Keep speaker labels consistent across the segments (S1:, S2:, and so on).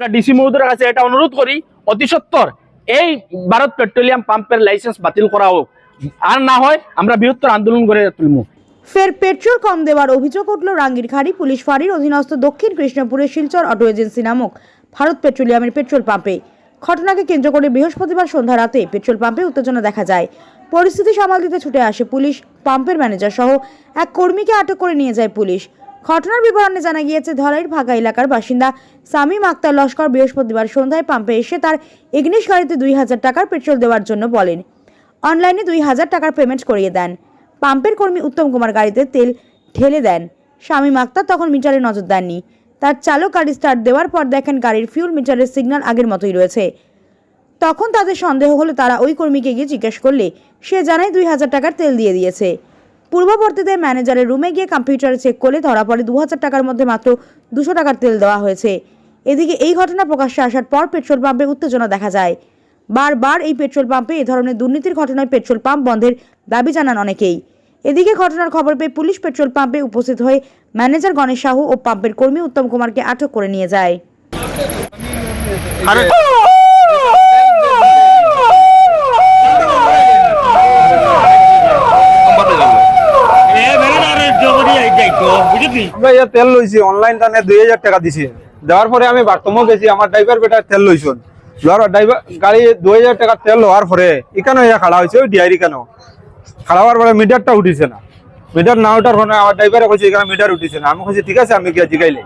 S1: DC মহোদয়ের কাছে এটা অনুরোধ করি, অতি সত্বর এই ভারত পেট্রোলিয়াম পাম্পের লাইসেন্স বাতিল করা হোক। আর না হয়, আমরা বৃহত্তর আন্দোলন করে তুলবো
S2: ফের পেট্রোল কম দেওয়ার অভিযোগ উঠল রাঙ্গিরখাড়ি পুলিশ ফাঁড়ির অধীনস্থ দক্ষিণ কৃষ্ণপুরের শিলচর অটো এজেন্সি নামক ভারত পেট্রোলিয়ামের পেট্রোল পাম্পে। ঘটনাকে কেন্দ্র করে বৃহস্পতিবার সন্ধ্যা রাতে পেট্রোল পাম্পে উত্তেজনা দেখা যায়। পরিস্থিতি সামাল দিতে ছুটে আসে পুলিশ, পাম্পের ম্যানেজার সহ এক কর্মীকে আটক করে নিয়ে যায় পুলিশ। ঘটনার বিবরণে জানা গিয়েছে ধলাইর ভাগা এলাকার বাসিন্দা সামিম আক্তার লস্কর বৃহস্পতিবার সন্ধ্যায় পাম্পে এসে তার ইগনিশ গাড়িতে দুই হাজার টাকার পেট্রোল দেওয়ার জন্য বলেন। অনলাইনে দুই হাজার টাকার পেমেন্ট করিয়ে দেন। পাম্পের কর্মী উত্তম কুমার গাড়িতে তেল ঢেলে দেন। শামীম আক্তার তখন মিটারে নজর দেননি। তার চালক গাড়ি স্টার্ট দেওয়ার পর দেখেন গাড়ির ফিউল মিটারের সিগন্যাল আগের মতোই রয়েছে। তখন তাদের সন্দেহ হলে তারা ওই কর্মীকে গিয়ে জিজ্ঞেস করলে, সে জানায় দুই হাজার টাকার তেল দিয়ে দিয়েছে। পূর্ববর্তীতে ম্যানেজারের রুমে গিয়ে কম্পিউটারে চেক করলে ধরা পড়ে দু হাজার টাকার মধ্যে মাত্র দুশো টাকার তেল দেওয়া হয়েছে। এদিকে এই ঘটনা প্রকাশ্যে আসার পর পেট্রোল পাম্পে উত্তেজনা দেখা যায়। বারবার এই পেট্রোল পাম্পে এ ধরনের দুর্নীতির ঘটনায় পেট্রোল পাম্প বন্ধের দাবি জানান অনেকেই। এদিকে ঘটনার খবর পেয়ে পুলিশ পেট্রোল পাম্পে উপস্থিত হয়ে ম্যানেজার গণেশ সাহু ও পাম্পের কর্মী উত্তম কুমারকে আটক করে নিয়ে যায়।
S3: আমরা ইয়া তেল লইছি অনলাইন টানে দুই হাজার টাকা দিছি। দেওয়ার পরে আমি বাথরুমও গেছি, আমার ড্রাইভার বেটার তেল লইছুন। লোয়ার ড্রাইভার গাড়ি দুই হাজার টাকা তেল লওয়ার পরে, এখানে ইয়া খাড়া হয়েছে ওই ডিয়ারি কেন? খাড়া হওয়ার পরে মিটারটা উঠিছে না। মিটার না ওঠার কারণে আমার ড্রাইভারে কইছে, এখানে মিটার উঠিছে না। আমি কইছি, ঠিক আছে, আমি গিয়া জিগাইলে।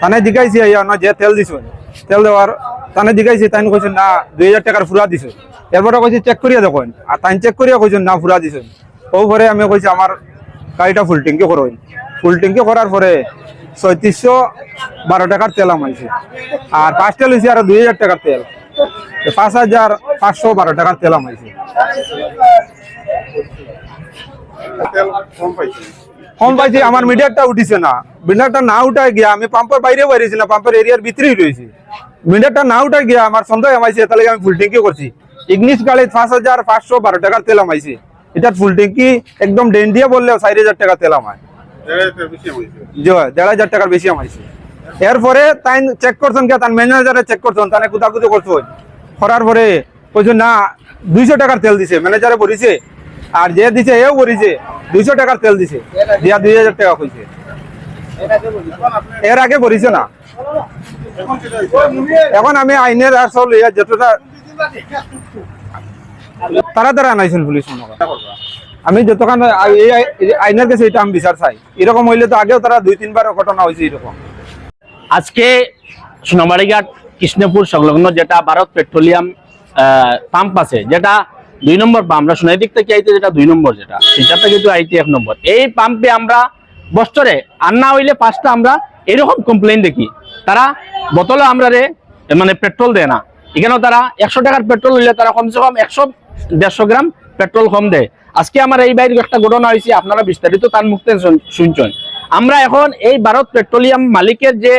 S3: তানে জিগাইছি ইয়া না, যে তেল দিছুন। তেল দেওয়ার তানে জিগাইছি তাই কইছেন না, দুই হাজার টাকার ফুরা দিছে। এরপরে কইছি চেক করিয়া দেখুন। আর তাই চেক করিয়া কইছেন, না, ফুরা দিছেন ও পরে আমি কইছি, আমার গাড়িটা ফুল ট্যাঙ্কি করুন ফুল ট্যাঙ্কি করার পরে ছয়ত্রিশশো বারো টাকার তেল আমাইছে। আর পাঁচটা লইছি আর দুই হাজার টাকার তেল। পাঁচ হাজার পাঁচশো বারো টাকার তেল আমাইছে। কম পাইছি। আমার মিটারটা উঠিছে না। মিটারটা না উঠায় গিয়া আমি পাম্পের বাইরে বাইরেছি না পাম্পের এরিয়ার ভিতরেই রয়েছি। মিটারটা না উঠায় গিয়া আমার সন্দেহ আমাইছে তাহলে আমি ফুল ট্যাঙ্কি করছি। ইগনিশ গাড়ি পাঁচ হাজার পাঁচশো বারো টাকার তেল আমাইছে। এটার ফুল ট্যাঙ্কি একদম ডেন দিয়ে বললেও চার হাজার টাকা তেল আমায়। দেড় হাজার টাকার বেশি আমাইছে। এরপরে তাই চেক করছেন কে? তার ম্যানেজারে চেক করছেন, তানে কুদাকুদি করছেন করার পরে কইছে, না, দুইশো টাকার তেল দিছে। ম্যানেজারে বলিছে, আর যে দিছে, এও বলিছে, দুইশো টাকার তেল দিছে। দিয়া দুই হাজার টাকা কইছে। এর আগে বলিছে না। এখন আমি আইনের আসল যতটা তারা তারা আনাইছেন পুলিশ মনে। আমি যতক্ষণ এই আইনের কাছে এটা আমি বিচার চাই। এরকম হইলে তো আগেও তারা দুই তিনবার ঘটনা হয়েছে এরকম।
S1: আজকে সোনাবাড়িঘাট কৃষ্ণপুর সংলগ্ন যেটা ভারত পেট্রোলিয়াম পাম্প আছে, যেটা দুই নম্বর পাম্প, আমরা সোনাই দিক থেকে আইতে যেটা দুই নম্বর যেটা, সেটাতে কিন্তু আইতে এক নম্বর। এই পাম্পে আমরা বছরে, আর না হইলে পাঁচটা আমরা এরকম কমপ্লেন দেখি। তারা বোতলে আমরা রে মানে পেট্রোল দেয় না। এখানেও তারা একশো টাকার পেট্রোল হইলে তারা কমসে কম একশো, দেড়শো গ্রাম পেট্রোল কম দেয়। আজকে আমার এই বাইরে একটা ঘটনা হয়েছে আপনারা বিস্তারিত তার মুক্তে শুনছেন। আমরা এখন এই ভারত পেট্রোলিয়াম মালিকের যে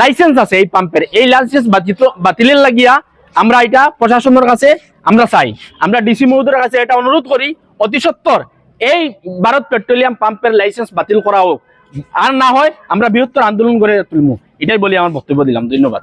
S1: লাইসেন্স আছে এই পাম্পের এই লাইসেন্স বাতিলের লাগিয়া আমরা এটা প্রশাসনের কাছে আমরা চাই। আমরা ডিসি মহোদয়ের কাছে এটা অনুরোধ করি, অতি সত্বর এই ভারত পেট্রোলিয়াম পাম্পের লাইসেন্স বাতিল করা হোক। আর না হয় আমরা বৃহত্তর আন্দোলন করে তুলবো এটাই বলি আমার বক্তব্য দিলাম। ধন্যবাদ।